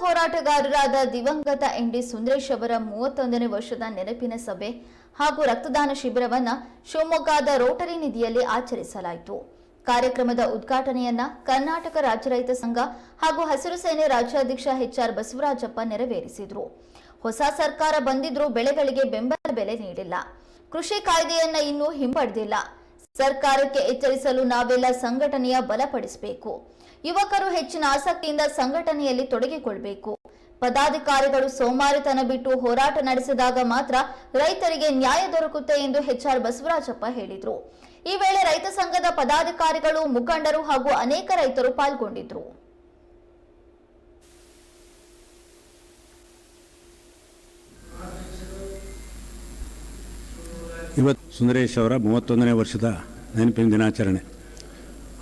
ಹೋರಾಟಗಾರರಾದ ದಿವಂಗತ N D Sundaresh ಅವರ ಮೂವತ್ತೊಂದನೇ ವರ್ಷದ ನೆನಪಿನ ಸಭೆ ಹಾಗೂ ರಕ್ತದಾನ ಶಿಬಿರವನ್ನ ಶಿವಮೊಗ್ಗದ ರೋಟರಿ ನಿಧಿಯಲ್ಲಿ ಆಚರಿಸಲಾಯಿತು. ಕಾರ್ಯಕ್ರಮದ ಉದ್ಘಾಟನೆಯನ್ನ ಕರ್ನಾಟಕ ರಾಜ್ಯ ರೈತ ಸಂಘ ಹಾಗೂ ಹಸಿರು ಸೇನೆ ರಾಜ್ಯಾಧ್ಯಕ್ಷ ಎಚ್ಆರ್ ಬಸವರಾಜಪ್ಪ ನೆರವೇರಿಸಿದರು. ಹೊಸ ಸರ್ಕಾರ ಬಂದಿದ್ರೂ ಬೆಳೆಗಳಿಗೆ ಬೆಂಬಲ ಬೆಲೆ ನೀಡಿಲ್ಲ. ಕೃಷಿ ಕಾಯ್ದೆಯನ್ನ ಇನ್ನೂ ಹಿಂಪಡೆದಿಲ್ಲ. ಸರ್ಕಾರಕ್ಕೆ ಎಚ್ಚರಿಸಲು ನಾವೆಲ್ಲ ಸಂಘಟನೆಯ ಬಲಪಡಿಸಬೇಕು. ಯುವಕರು ಹೆಚ್ಚಿನ ಆಸಕ್ತಿಯಿಂದ ಸಂಘಟನೆಯಲ್ಲಿ ತೊಡಗಿಕೊಳ್ಳಬೇಕು ಪದಾಧಿಕಾರಿಗಳು ಸೋಮಾರಿತನ ಬಿಟ್ಟು ಹೋರಾಟ ನಡೆಸಿದಾಗ ಮಾತ್ರ ರೈತರಿಗೆ ನ್ಯಾಯ ದೊರಕುತ್ತೆ ಎಂದು ಎಚ್ಆರ್ ಬಸವರಾಜಪ್ಪ ಹೇಳಿದರು. ಈ ವೇಳೆ ರೈತ ಸಂಘದ ಪದಾಧಿಕಾರಿಗಳು ಮುಖಂಡರು ಹಾಗೂ ಅನೇಕ ರೈತರು ಪಾಲ್ಗೊಂಡಿದ್ರು. ಇವತ್ತು ಸುಂದರೇಶ್ ಅವರ ಮೂವತ್ತೊಂದನೇ ವರ್ಷದ ನೆನಪಿನ ದಿನಾಚರಣೆ.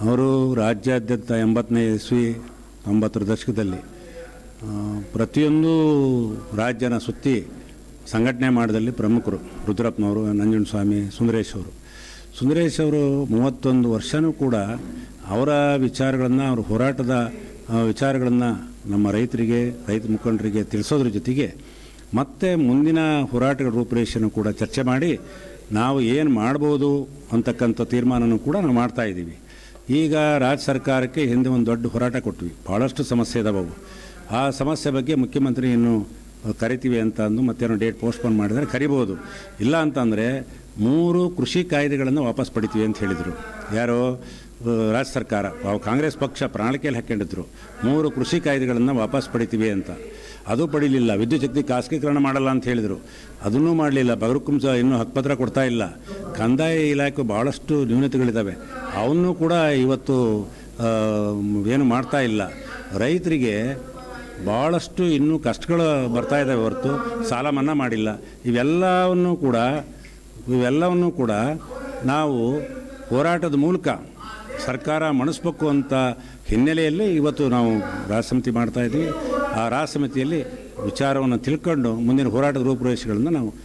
ಅವರು ರಾಜ್ಯಾದ್ಯಂತ ಎಂಬತ್ತನೇ ಇಸ್ವಿ ತೊಂಬತ್ತರ ದಶಕದಲ್ಲಿ ಪ್ರತಿಯೊಂದು ರಾಜ್ಯನ ಸುತ್ತಿ ಸಂಘಟನೆ ಮಾಡಿದಲ್ಲಿ ಪ್ರಮುಖರು ರುದ್ರಪ್ಪನವರು, ನಂಜುಂಡಸ್ವಾಮಿ, ಸುಂದರೇಶ್ ಅವರು. ಸುಂದರೇಶ್ ಅವರು ಮೂವತ್ತೊಂದು ವರ್ಷವೂ ಕೂಡ ಅವರ ವಿಚಾರಗಳನ್ನು, ಅವ್ರ ಹೋರಾಟದ ವಿಚಾರಗಳನ್ನು ನಮ್ಮ ರೈತರಿಗೆ, ರೈತ ಮುಖಂಡರಿಗೆ ತಿಳಿಸೋದ್ರ ಜೊತೆಗೆ ಮತ್ತೆ ಮುಂದಿನ ಹೋರಾಟಗಳ ರೂಪುರೇಷೆಯನ್ನು ಕೂಡ ಚರ್ಚೆ ಮಾಡಿ ನಾವು ಏನು ಮಾಡ್ಬೋದು ಅಂತಕ್ಕಂಥ ತೀರ್ಮಾನನೂ ಕೂಡ ನಾವು ಮಾಡ್ತಾ ಇದ್ದೀವಿ. ಈಗ ರಾಜ್ಯ ಸರ್ಕಾರಕ್ಕೆ ಹಿಂದೆ ಒಂದು ದೊಡ್ಡ ಹೋರಾಟ ಕೊಟ್ವಿ. ಭಾಳಷ್ಟು ಸಮಸ್ಯೆ ಇದಾವೆ ಅವು ಆ ಸಮಸ್ಯೆ ಬಗ್ಗೆ ಮುಖ್ಯಮಂತ್ರಿ ಇನ್ನು ಕರಿತೀವಿ ಅಂತ ಅಂದು ಮತ್ತೇನೋ ಡೇಟ್ ಪೋಸ್ಟ್ಪೋನ್ ಮಾಡಿದರೆ ಕರಿಬೋದು. ಇಲ್ಲ ಅಂತಂದರೆ ಮೂರು ಕೃಷಿ ಕಾಯ್ದೆಗಳನ್ನು ವಾಪಸ್ ಪಡಿತೀವಿ ಅಂತ ಹೇಳಿದರು. ಯಾರು ರಾಜ್ಯ ಸರ್ಕಾರ ಕಾಂಗ್ರೆಸ್ ಪಕ್ಷ ಪ್ರಣಾಳಿಕೆಯಲ್ಲಿ ಹಾಕ್ಕೊಂಡಿದ್ರು. ಮೂರು ಕೃಷಿ ಕಾಯ್ದೆಗಳನ್ನು ವಾಪಸ್ ಪಡಿತೀವಿ ಅಂತ. ಅದು ಪಡಿಲಿಲ್ಲ. ವಿದ್ಯುತ್ ಶಕ್ತಿ ಖಾಸಗೀಕರಣ ಮಾಡಲ್ಲ ಅಂತ ಹೇಳಿದರು. ಅದನ್ನೂ ಮಾಡಲಿಲ್ಲ. ಬಗರುಕುಂಸ ಇನ್ನೂ ಹಕ್ಕುಪತ್ರ ಕೊಡ್ತಾ ಇಲ್ಲ. ಕಂದಾಯ ಇಲಾಖೆ ಭಾಳಷ್ಟು ನ್ಯೂನತೆಗಳಿದ್ದಾವೆ ಅವನ್ನೂ ಕೂಡ ಇವತ್ತು ಏನು ಮಾಡ್ತಾ ಇಲ್ಲ. ರೈತರಿಗೆ ಭಾಳಷ್ಟು ಇನ್ನೂ ಕಷ್ಟಗಳು ಬರ್ತಾ ಇದ್ದಾವೆ ಹೊರತು. ಸಾಲ ಮನ್ನಾ ಮಾಡಿಲ್ಲ. ಇವೆಲ್ಲವನ್ನು ಕೂಡ ಇವೆಲ್ಲವನ್ನು ಕೂಡ ನಾವು ಹೋರಾಟದ ಮೂಲಕ ಸರ್ಕಾರ ಮಣಿಸ್ಬೇಕು ಅಂತ ಹಿನ್ನೆಲೆಯಲ್ಲಿ ಇವತ್ತು ನಾವು ರಾಜ ಸಮಿತಿ ಮಾಡ್ತಾ ಇದ್ವಿ. ಆ ರಾಜ ಸಮಿತಿಯಲ್ಲಿ ವಿಚಾರವನ್ನು ತಿಳ್ಕೊಂಡು ಮುಂದಿನ ಹೋರಾಟದ ರೂಪುರೇಷೆಗಳನ್ನು ನಾವು